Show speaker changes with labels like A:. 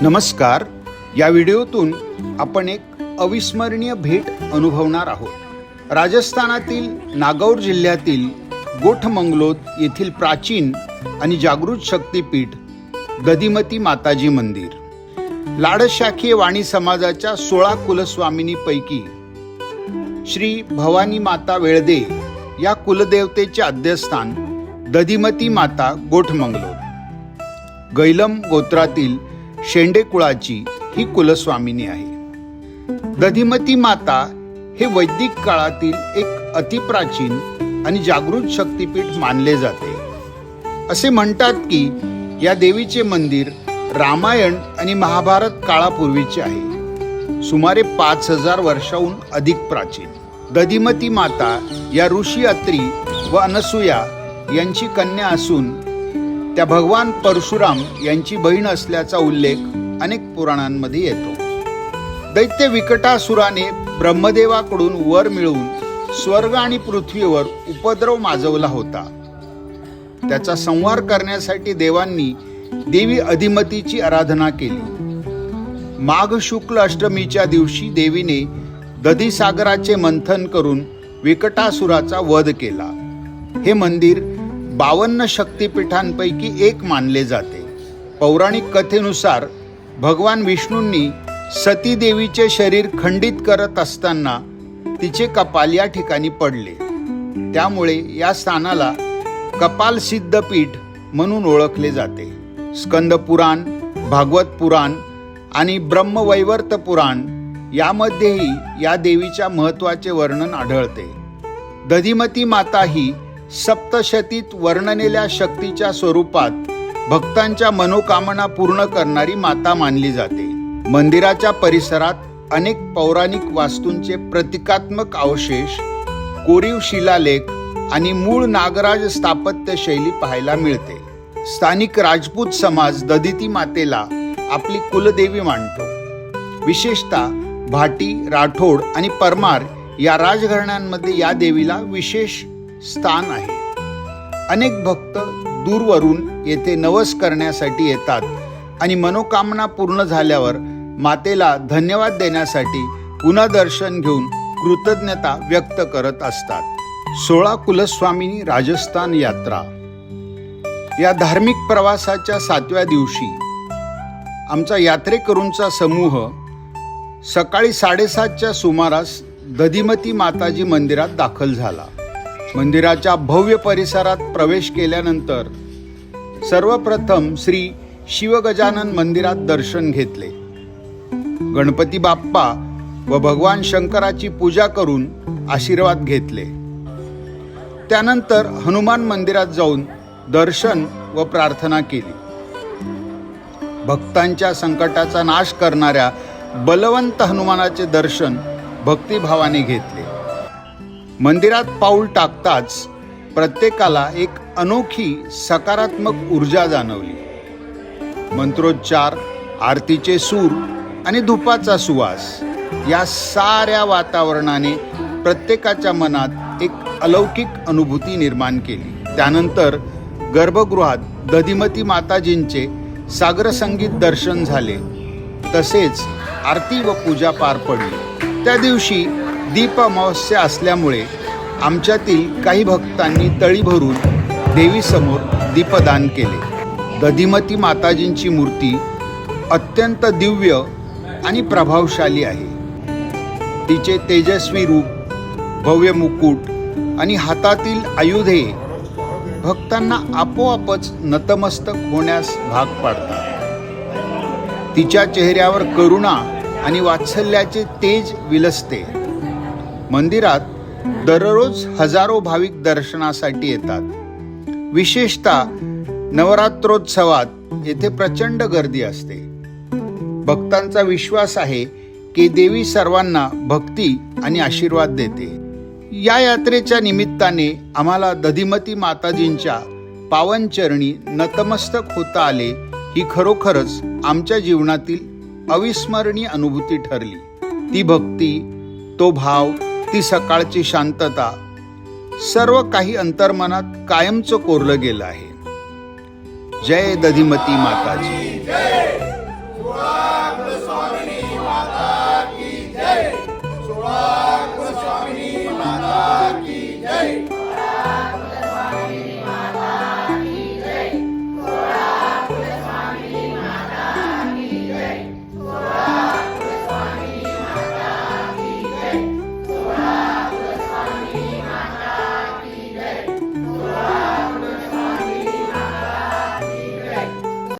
A: नमस्कार. या व्हिडिओतून आपण एक अविस्मरणीय भेट अनुभवणार आहोत. राजस्थानातील नागौर जिल्ह्यातील गोठमंगलोत येथील प्राचीन आणि जागृत शक्तीपीठ गदिमती माताजी मंदिर. लाडशाखीय वाणी समाजाच्या सोळा कुलस्वामिनीपैकी श्री भवानी माता वेळदे या कुलदेवतेचे अध्यस्थान दधिमती माता गोठमंगलोत. गैलम गोत्रातील शेंडे कुळाची ही कुलस्वामिनी आहे. दधिमती माता हे वैदिक काळातील एक अतिप्राचीन आणि जागृत शक्तीपीठ मानले जाते. असे म्हणतात की या देवीचे मंदिर रामायण आणि महाभारत काळापूर्वीचे आहे. सुमारे पाच हजार वर्षाहून अधिक प्राचीन. दधिमती माता या ऋषी अत्री व अनसुया यांची कन्या असून त्या भगवान परशुराम यांची बहीण असल्याचा उल्लेख अनेक पुराणांमध्ये येतो. दैत्य विकटासुराने ब्रह्मदेवाकडून वर मिळवून स्वर्ग आणि पृथ्वीवर उपद्रव माजवला होता. त्याचा संहार करण्यासाठी देवांनी देवी अधिमतीची आराधना केली. माघ शुक्ल अष्टमीच्या दिवशी देवीने दधीसागराचे मंथन करून विकटासुराचा वध केला. हे मंदिर बावन्न शक्तिपीठांपैकी एक मानले जाते. पौराणिक कथेनुसार भगवान विष्णूंनी सती देवीचे शरीर खंडित करत असताना तिचे कपाल या ठिकाणी पडले. त्यामुळे या स्थानाला कपाल सिद्धपीठ म्हणून ओळखले जाते. स्कंद पुराण भागवत पुराण आणि ब्रह्मवैवर्त पुराण यामध्येही या देवीच्या महत्त्वाचे वर्णन आढळते. दधिमती माता ही सप्तशतीत वर्णनेल्या शक्तीच्या स्वरूपात भक्तांच्या मनोकामना पूर्ण करणारी माता मानली जाते. मंदिराच्या परिसरात अनेक पौराणिक वास्तूंचे प्रतिकात्मक अवशेष कोरीव शिलालेख आणि मूळ नागराज स्थापत्य शैली पाहायला मिळते. स्थानिक राजपूत समाज ददिती मातेला आपली कुलदेवी मानतो. विशेषतः भाटी राठोड आणि परमार या राजघराण्यांमध्ये या देवीला विशेष स्थान आहे. अनेक भक्त दूरवरून येथे नवस करण्यासाठी येतात आणि मनोकामना पूर्ण झाल्यावर मातेला धन्यवाद देण्यासाठी पुन्हा दर्शन घेऊन कृतज्ञता व्यक्त करत असतात. सोळा कुलस्वामिनी राजस्थान यात्रा. या धार्मिक प्रवासाच्या सातव्या दिवशी आमचा यात्रेकरूंचा समूह सकाळी साडेसातच्या सुमारास दधिमती माताजी मंदिरात दाखल झाला. मंदिराच्या भव्य परिसरात प्रवेश केल्यानंतर सर्वप्रथम श्री शिवगजानन मंदिरात दर्शन घेतले. गणपती बाप्पा व भगवान शंकराची पूजा करून आशीर्वाद घेतले. त्यानंतर हनुमान मंदिरात जाऊन दर्शन व प्रार्थना केली. भक्तांच्या संकटाचा नाश करणाऱ्या बलवंत हनुमानाचे दर्शन भक्तिभावाने घेतले. मंदिरात पाऊल टाकताच प्रत्येकाला एक अनोखी सकारात्मक ऊर्जा जाणवली. मंत्रोच्चार आरतीचे सूर आणि धुपाचा सुवास या साऱ्या वातावरणाने प्रत्येकाच्या मनात एक अलौकिक अनुभूती निर्माण केली. त्यानंतर गर्भगृहात दधिमती माताजींचे सागरसंगीत दर्शन झाले. तसेच आरती व पूजा पार पडली. त्या दिवशी दीप अमावस्या असल्यामुळे आमच्यातील काही भक्तांनी तळी भरून देवीसमोर दीपदान केले. दधिमती माताजींची मूर्ती अत्यंत दिव्य आणि प्रभावशाली आहे. तिचे तेजस्वी रूप भव्य मुकुट आणि हातातील आयुधे भक्तांना आपोआपच नतमस्तक होण्यास भाग पाडतात. तिच्या चेहऱ्यावर करुणा आणि वात्सल्याचे तेज विलसते. मंदिरात दररोज हजारो भाविक दर्शनासाठी येतात. विशेषतः नवरात्रोत्सवात येथे प्रचंड गर्दी असते. भक्तांचा विश्वास आहे की देवी सर्वांना भक्ती आणि आशीर्वाद देते. या यात्रेच्या निमित्ताने आम्हाला दधिमती माताजींच्या पावनचरणी नतमस्तक होता आले ही खरोखरच आमच्या जीवनातील अविस्मरणीय अनुभूती ठरली. ती भक्ती तो भाव ती सकाळची शांतता. सर्व काही अंतर्मनात कायमचं कोरलं गेलं आहे. जय दधिमती माताजी.